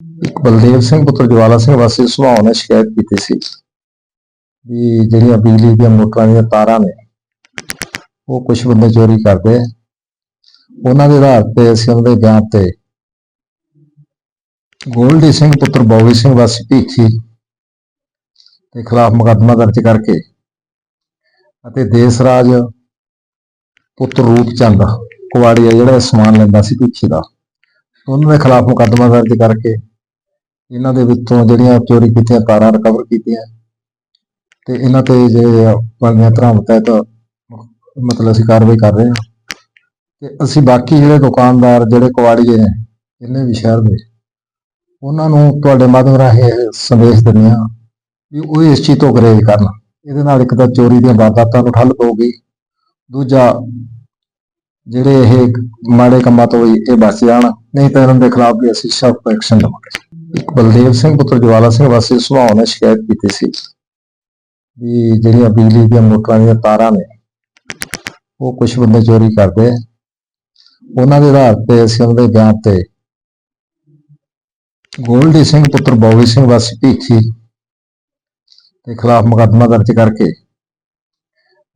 ਇੱਕ ਬਲਦੇਵ ਸਿੰਘ, ਪੁੱਤਰ ਜਵਾਲਾ ਸਿੰਘ ਵਾਸੀ ਸੁਭਾਅ ਨੇ ਸ਼ਿਕਾਇਤ ਕੀਤੀ ਸੀ ਵੀ ਜਿਹੜੀਆਂ ਬਿਜਲੀ ਦੀਆਂ ਮੋਟਰਾਂ ਦੀਆਂ ਤਾਰਾਂ ਨੇ, ਉਹ ਕੁਝ ਬੰਦੇ ਚੋਰੀ ਕਰਦੇ ਉਹਨਾਂ ਦੇ ਆਧਾਰ ਤੇ ਅਸੀਂ ਉਹਨਾਂ ਦੇ ਬਿਆਨ ਤੇ ਗੋਲਡੀ ਸਿੰਘ, ਪੁੱਤਰ ਬੌਵੀ ਸਿੰਘ ਵਾਸੀ ਭੀਖੀ ਦੇ ਖਿਲਾਫ ਮੁਕੱਦਮਾ ਦਰਜ ਕਰਕੇ ਅਤੇ ਦੇਸ ਰਾਜ ਪੁੱਤਰ ਰੂਪ ਚੰਦ ਕੁਵਾੜੀਆ ਜਿਹੜਾ ਇਹ ਸਮਾਨ ਲੈਂਦਾ ਸੀ ਭੀਖੀ ਦਾ, ਉਹਨਾਂ ਦੇ ਖਿਲਾਫ ਮੁਕੱਦਮਾ ਦਰਜ ਕਰਕੇ ਇਹਨਾਂ ਦੇ ਵਿੱਚੋਂ ਜਿਹੜੀਆਂ ਚੋਰੀ ਕੀਤੀਆਂ ਕਾਰਾਂ ਰਿਕਵਰ ਕੀਤੀਆਂ। ਤੇ ਇਹਨਾਂ ਤੇ ਜੇ ਬਣਦੀਆਂ ਧਰਾਮ ਤਹਿਤ ਮਤਲਬ ਅਸੀਂ ਕਾਰਵਾਈ ਕਰ ਰਹੇ ਹਾਂ। ਤੇ ਅਸੀਂ ਬਾਕੀ ਜਿਹੜੇ ਦੁਕਾਨਦਾਰ, ਜਿਹੜੇ ਕੁਆੜੀਏ ਨੇ ਜਿੰਨੇ ਵੀ ਸ਼ਹਿਰ ਦੇ, ਉਹਨਾਂ ਨੂੰ ਤੁਹਾਡੇ ਮਾਧਿਅਮ ਰਾਹੀਂ ਸੰਦੇਸ਼ ਦਿੰਦੇ ਹਾਂ ਵੀ ਉਹ ਇਸ ਚੀਜ਼ ਤੋਂ ਗਰੇਜ ਕਰਨ। ਇਹਦੇ ਨਾਲ ਇੱਕ ਤਾਂ ਚੋਰੀ ਦੀਆਂ ਵਾਰਦਾਤਾਂ ਨੂੰ ਠੱਲ ਪਊਗੀ। ਦੂਜਾ, ਜਿਹੜੇ ਇਹ ਮਾੜੇ ਕੰਮਾਂ ਤੋਂ ਵੀ ਇਹ ਬਚ ਜਾਣ, ਨਹੀਂ ਤਾਂ ਇਹਨਾਂ ਦੇ ਖਿਲਾਫ ਵੀ ਅਸੀਂ ਸਖਤ ਐਕਸ਼ਨ ਲਵਾਂਗੇ। ਬਲਦੇਵ ਸਿੰਘ, ਪੁੱਤਰ ਜਵਾਲਾ ਸਿੰਘ ਵਾਸੀ ਸੁਭਾਅ ਨੇ ਸ਼ਿਕਾਇਤ ਕੀਤੀ ਸੀ ਵੀ ਜਿਹੜੀਆਂ ਬਿਜਲੀ ਦੀਆਂ ਮੋਟਰਾਂ ਦੀਆਂ ਤਾਰਾਂ ਨੇ, ਉਹ ਕੁਝ ਬੰਦੇ ਚੋਰੀ ਕਰਦੇ ਉਹਨਾਂ ਦੇ ਆਧਾਰ ਤੇ ਅਸੀਂ ਉਹਨਾਂ ਦੇ ਬਿਆਨ ਤੇ ਗੋਲਡੀ ਸਿੰਘ, ਪੁੱਤਰ ਬੌਵੀ ਸਿੰਘ ਵਾਸੀ ਭੀਖੀ ਦੇ ਖਿਲਾਫ ਮੁਕੱਦਮਾ ਦਰਜ ਕਰਕੇ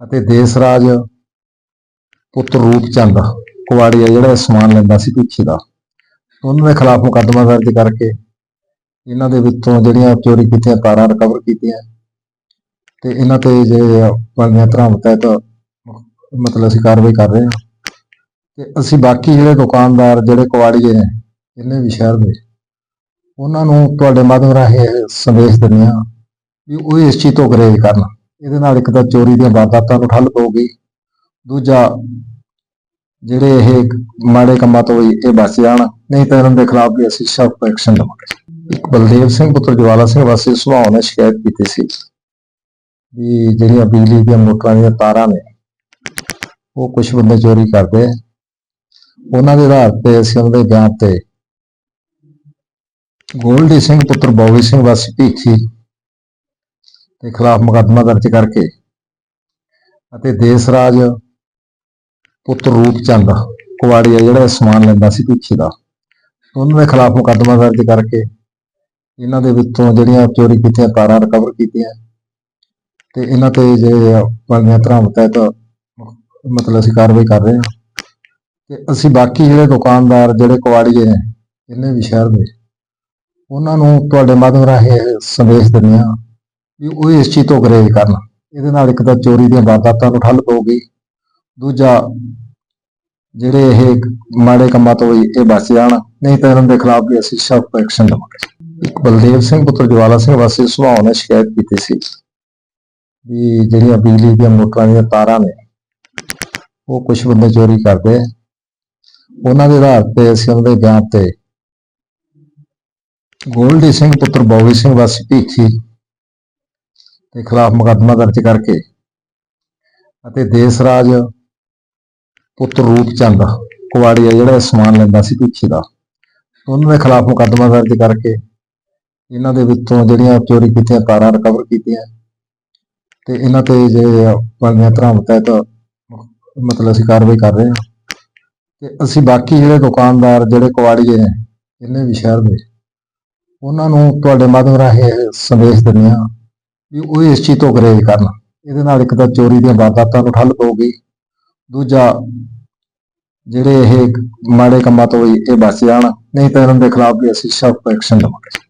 ਅਤੇ ਦੇਸ ਰਾਜ ਪੁੱਤਰ ਰੂਪ ਚੰਦ ਕੁਵਾੜੀਆ ਜਿਹੜਾ ਸਮਾਨ ਲੈਂਦਾ ਸੀ ਭੀਖੀ ਦਾ, ਉਹਨਾਂ ਦੇ ਖਿਲਾਫ ਮੁਕੱਦਮਾ ਦਰਜ ਕਰਕੇ ਇਹਨਾਂ ਦੇ ਵਿੱਚੋਂ ਜਿਹੜੀਆਂ ਚੋਰੀ ਕੀਤੀਆਂ ਤਾਰਾਂ ਰਿਕਵਰ ਕੀਤੀਆਂ ਤੇ ਇਹਨਾਂ ਤੇ ਜੇ ਬਣਦੀਆਂ ਧਰਾਮ ਤਹਿਤ ਮਤਲਬ ਅਸੀਂ ਕਾਰਵਾਈ ਕਰ ਰਹੇ ਹਾਂ। ਤੇ ਅਸੀਂ ਬਾਕੀ ਜਿਹੜੇ ਦੁਕਾਨਦਾਰ, ਜਿਹੜੇ ਕੁਆੜੀਏ ਨੇ ਜਿੰਨੇ ਵੀ ਸ਼ਹਿਰ ਦੇ, ਉਹਨਾਂ ਨੂੰ ਤੁਹਾਡੇ ਮਾਧਿਅਮ ਰਾਹੀਂ ਸੰਦੇਸ਼ ਦਿੰਦੇ ਹਾਂ ਵੀ ਉਹ ਇਸ ਚੀਜ਼ ਤੋਂ ਗਰੇਜ ਕਰਨ। ਇਹਦੇ ਨਾਲ ਇੱਕ ਤਾਂ ਚੋਰੀ ਦੀਆਂ ਵਾਰਦਾਤਾਂ ਨੂੰ ਠੱਲ ਪਊਗੀ, ਦੂਜਾ ਜਿਹੜੇ ਇਹ ਮਾੜੇ ਕੰਮਾਂ ਤੋਂ ਵੀ ਇਹ ਬਚ ਜਾਣ, ਨਹੀਂ ਤਾਂ ਇਹਨਾਂ ਦੇ ਖਿਲਾਫ ਵੀ ਅਸੀਂ ਸਖਤ ਐਕਸ਼ਨ ਲਵਾਂਗੇ। ਇੱਕ ਬਲਦੇਵ ਸਿੰਘ, ਪੁੱਤਰ ਜਵਾਲਾ ਸਿੰਘ ਵਾਸੀ ਸੁਭਾਅ ਨੇ ਸ਼ਿਕਾਇਤ ਕੀਤੀ ਸੀ ਵੀ ਜਿਹੜੀਆਂ ਬਿਜਲੀ ਦੀਆਂ ਮੋਟਰਾਂ ਦੀਆਂ ਤਾਰਾਂ ਨੇ, ਉਹ ਕੁਝ ਬੰਦੇ ਚੋਰੀ ਕਰਦੇ ਉਹਨਾਂ ਦੇ ਆਧਾਰ ਤੇ ਅਸੀਂ ਉਹਨਾਂ ਦੇ ਬਿਆਨ ਤੇ ਗੋਲਡੀ ਸਿੰਘ, ਪੁੱਤਰ ਬੌਵੀ ਸਿੰਘ ਵਾਸੀ ਭੀਖੀ ਦੇ ਖਿਲਾਫ ਮੁਕੱਦਮਾ ਦਰਜ ਕਰਕੇ ਅਤੇ ਦੇਸ ਰਾਜ ਪੁੱਤਰ ਰੂਪ ਚੰਦ ਕੁਵਾੜੀਆ ਜਿਹੜਾ ਸਮਾਨ ਲੈਂਦਾ ਸੀ ਭੀਖੀ ਦਾ, ਉਹਨਾਂ ਦੇ ਖਿਲਾਫ ਮੁਕੱਦਮਾ ਦਰਜ ਕਰਕੇ ਇਹਨਾਂ ਦੇ ਵਿੱਚੋਂ ਜਿਹੜੀਆਂ ਚੋਰੀ ਕੀਤੀਆਂ ਤਾਰਾਂ ਰਿਕਵਰ ਕੀਤੀਆਂ ਤੇ ਇਹਨਾਂ ਤੇ ਜੇ ਬਣਦੀਆਂ ਧਰਾਮ ਤਹਿਤ ਮਤਲਬ ਅਸੀਂ ਕਾਰਵਾਈ ਕਰ ਰਹੇ ਹਾਂ। ਤੇ ਅਸੀਂ ਬਾਕੀ ਜਿਹੜੇ ਦੁਕਾਨਦਾਰ, ਜਿਹੜੇ ਕੁਆੜੀਏ ਨੇ ਜਿੰਨੇ ਵੀ ਸ਼ਹਿਰ ਦੇ, ਉਹਨਾਂ ਨੂੰ ਤੁਹਾਡੇ ਮਾਧਿਅਮ ਰਾਹੀਂ ਸੰਦੇਸ਼ ਦਿੰਦੇ ਹਾਂ ਵੀ ਉਹ ਇਸ ਚੀਜ਼ ਤੋਂ ਗਰੇਜ ਕਰਨ। ਇਹਦੇ ਨਾਲ ਇੱਕ ਤਾਂ ਚੋਰੀ ਦੀਆਂ ਵਾਰਦਾਤਾਂ ਨੂੰ ਠੱਲ ਪਊਗੀ, ਦੂਜਾ ਜਿਹੜੇ ਇਹ ਮਾੜੇ ਕੰਮਾਂ ਤੋਂ ਵੀ ਇਹ ਬਚ ਜਾਣ, ਨਹੀਂ ਤਾਂ ਇਹਨਾਂ ਦੇ ਖਿਲਾਫ ਵੀ ਅਸੀਂ ਸਖਤ ਐਕਸ਼ਨ ਲਵਾਂਗੇ। ਬਲਦੇਵ ਸਿੰਘ, ਪੁੱਤਰ ਜਵਾਲਾ ਸਿੰਘ ਵਾਸੀ ਸੁਭਾਅ ਨੇ ਸ਼ਿਕਾਇਤ ਕੀਤੀ ਸੀ ਵੀ ਜਿਹੜੀਆਂ ਬਿਜਲੀ ਦੀਆਂ ਮੋਟਰਾਂ ਦੀਆਂ ਤਾਰਾਂ ਨੇ, ਉਹ ਕੁਝ ਬੰਦੇ ਚੋਰੀ ਕਰਦੇ ਉਹਨਾਂ ਦੇ ਆਧਾਰ ਤੇ ਅਸੀਂ ਉਹਨਾਂ ਦੇ ਬਿਆਨ ਤੇ ਗੋਲਡੀ ਸਿੰਘ, ਪੁੱਤਰ ਬੌਵੀ ਸਿੰਘ ਵਾਸੀ ਭੀਖੀ ਦੇ ਖਿਲਾਫ ਮੁਕੱਦਮਾ ਦਰਜ ਕਰਕੇ ਅਤੇ ਦੇਸ ਰਾਜ ਪੁੱਤਰ ਰੂਪ ਚੰਦ ਕੁਵਾੜੀਆ ਜਿਹੜਾ ਇਹ ਸਮਾਨ ਲੈਂਦਾ ਸੀ ਭੀਖੀ ਦਾ, ਉਹਨਾਂ ਦੇ ਖਿਲਾਫ ਮੁਕੱਦਮਾ ਦਰਜ ਕਰਕੇ ਇਹਨਾਂ ਦੇ ਵਿੱਚੋਂ ਜਿਹੜੀਆਂ ਚੋਰੀ ਕੀਤੀਆਂ, ਕਾਰਾਂ ਰਿਕਵਰ ਕੀਤੀਆਂ, ਤੇ ਇਹਨਾਂ ਤੇ ਜੇ ਬਣਦੀਆਂ ਧਰਾਮ ਤਹਿਤ ਮਤਲਬ ਅਸੀਂ ਕਾਰਵਾਈ ਕਰ ਰਹੇ ਹਾਂ। ਤੇ ਅਸੀਂ ਬਾਕੀ ਜਿਹੜੇ ਦੁਕਾਨਦਾਰ, ਜਿਹੜੇ ਕੁਆੜੀਏ ਨੇ ਜਿੰਨੇ ਵੀ ਸ਼ਹਿਰ ਦੇ, ਉਹਨਾਂ ਨੂੰ ਤੁਹਾਡੇ ਮਾਧਿਅਮ ਰਾਹੀਂ ਸੰਦੇਸ਼ ਦਿੰਦੇ ਹਾਂ ਵੀ ਉਹ ਇਸ ਚੀਜ਼ ਤੋਂ ਗਰੇਜ ਕਰਨ। ਇਹਦੇ ਨਾਲ ਇੱਕ ਤਾਂ ਚੋਰੀ ਦੀਆਂ ਵਾਰਦਾਤਾਂ ਨੂੰ ਠੱਲ ਪਊਗੀ ਦੂਜਾ, ਜਿਹੜੇ ਇਹ ਮਾੜੇ ਕੰਮਾਂ ਤੋਂ ਵੀ ਇਹ ਬਚ ਜਾਣ, ਨਹੀਂ ਤਾਂ ਇਹਨਾਂ ਦੇ ਖਿਲਾਫ ਵੀ ਅਸੀਂ ਸਖਤ ਐਕਸ਼ਨ ਲਵਾਂਗੇ।